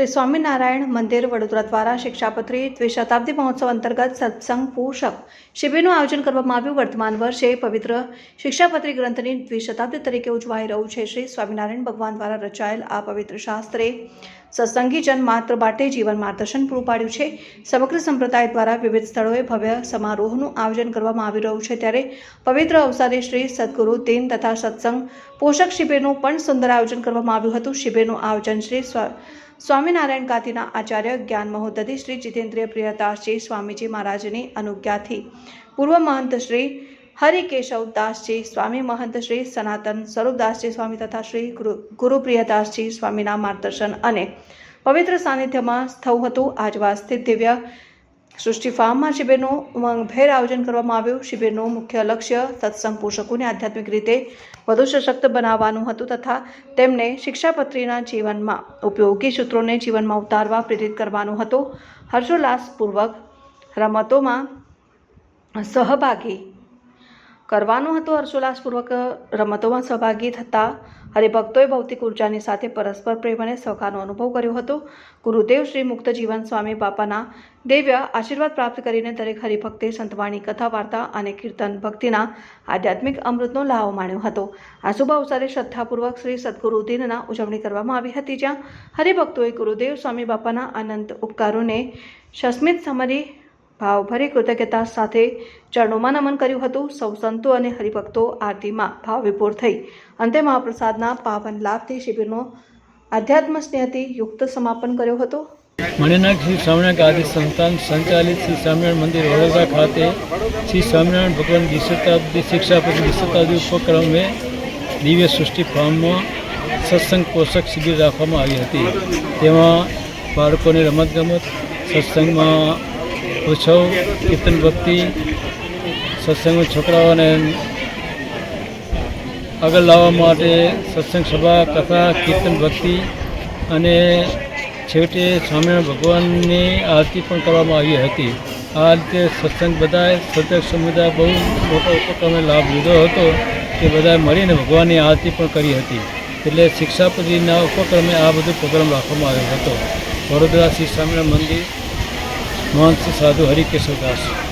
શ્રી સ્વામિનારાયણ મંદિર વડોદરા દ્વારા શિક્ષાપત્રી દ્વિશતાબ્દી મહોત્સવ અંતર્ગત સત્સંગ પોષક શિબિરનું આયોજન કરવામાં આવ્યું. વર્તમાન વર્ષે પવિત્ર શિક્ષાપત્રી ગ્રંથની દ્વિશતાબ્દી તરીકે ઉજવાઈ રહ્યું છે. શ્રી સ્વામિનારાયણ ભગવાન દ્વારા રચાયેલ આ પવિત્ર શાસ્ત્રે સત્સંગીજન માત્ર માટે જીવન માર્ગદર્શન પૂરું પાડ્યું છે. સમગ્ર સંપ્રદાય દ્વારા વિવિધ સ્થળોએ ભવ્ય સમારોહનું આયોજન કરવામાં આવી રહ્યું છે. ત્યારે પવિત્ર અવસરે શ્રી સદગુરુ દિન તથા સત્સંગ પોષક શિબિરનું પણ સુંદર આયોજન કરવામાં આવ્યું હતું. શિબિરનું આયોજન શ્રી સ્વા- સ્વામિનારાયણ ગાંધીના આચાર્ય જ્ઞાન મહોદધિ શ્રી જીતેન્દ્રિય પ્રિયદાસજી સ્વામીજી મહારાજની અનુજ્ઞાથી પૂર્વ મહંત શ્રી હરિકેશવ દાસજી સ્વામી મહંત શ્રી સનાતન સ્વરૂપદાસજી સ્વામી તથા શ્રી ગુરુ ગુરુપ્રિયદાસજી સ્વામીના માર્ગદર્શન અને પવિત્ર સાનિધ્યમાં થયું હતું. આજવા સ્થિત દિવ્ય સૃષ્ટિ ફાર્મમાં શિબિરનું ઉમંગભેર આયોજન કરવામાં આવ્યું. શિબિરનું મુખ્ય લક્ષ્ય સત્સંગ પોષકોને આધ્યાત્મિક રીતે વધુ સશક્ત બનાવવાનું હતું તથા તેમને શિક્ષાપત્રીના જીવનમાં ઉપયોગી સૂત્રોને જીવનમાં ઉતારવા પ્રેરિત કરવાનું હતું. હર્ષોલ્લાસપૂર્વક રમતોમાં સહભાગી કરવાનું હતો હર્ષોલ્લાસપૂર્વક, રમતોમાં સહભાગી થતા હરિભક્તોએ ભૌતિક ઉર્જાની સાથે પરસ્પર પ્રેમ અને સહકારનો અનુભવ કર્યો હતો. ગુરુદેવ શ્રી મુક્ત જીવન સ્વામી બાપાના દિવ્ય આશીર્વાદ પ્રાપ્ત કરીને દરેક હરિભક્તે સંતવાણી કથા, વાર્તા અને કીર્તન ભક્તિના આધ્યાત્મિક અમૃતનો લાવો માણ્યો હતો. આ શુભ અવસરે શ્રદ્ધાપૂર્વક શ્રી સદગુરુ દિનના ઉજવણી કરવામાં આવી હતી, જ્યાં હરિભક્તોએ ગુરુદેવ સ્વામી બાપાના અનંત ઉપકારોને સસ્મિત સમરી ભાવભરી કૃતજ્ઞતા સાથે ચરણોમાં નમન કર્યું હતું. સૌ સંતો અને હરિભક્તો આરતીમાં ભાવ વિભોર થઈ. અંતે મહાપ્રસાદના પાવન લાભથી શિબિરનો આધ્યાત્મ સ્નેહથી યુક્ત સમાપન કર્યો હતો. મણિનાથ શ્રી સ્વામિનારાયણ આદિ સંસ્થાન સંચાલિત શ્રી સ્વામિનારાયણ મંદિર વડોદરા ખાતે શ્રી સ્વામિનારાયણ ભગવાન દ્વિશતાબ્દી શિક્ષાપતિ દ્વિશતાબ્દી ઉપક્રમે દિવ્ય સૃષ્ટિ ફાર્મમાં સત્સંગ પોષક શિબિર રાખવામાં આવી હતી. તેમાં બાળકોને રમતગમત, સત્સંગમાં ઉત્સવ કીર્તન ભક્તિ સત્સંગ છોકરાઓને આગળ લાવવા માટે સત્સંગ સભા, કથા, કીર્તન ભક્તિ અને છેવટે સ્વામિનારાયણ ભગવાનની આરતી પણ કરવામાં આવી હતી. આ રીતે સત્સંગ બધાએ, સત્સંગ સમુદાય બહુ મોટો ઉપક્રમે લાભ લીધો હતો કે બધાએ મળીને ભગવાનની આરતી પણ કરી હતી. એટલે શિક્ષાપતિના ઉપક્રમે આ બધો પ્રોગ્રામ રાખવામાં આવ્યો હતો. વડોદરા શ્રી સ્વામિનારાયણ મંદિર મહંત સાધુ હરિકેશવદાસ.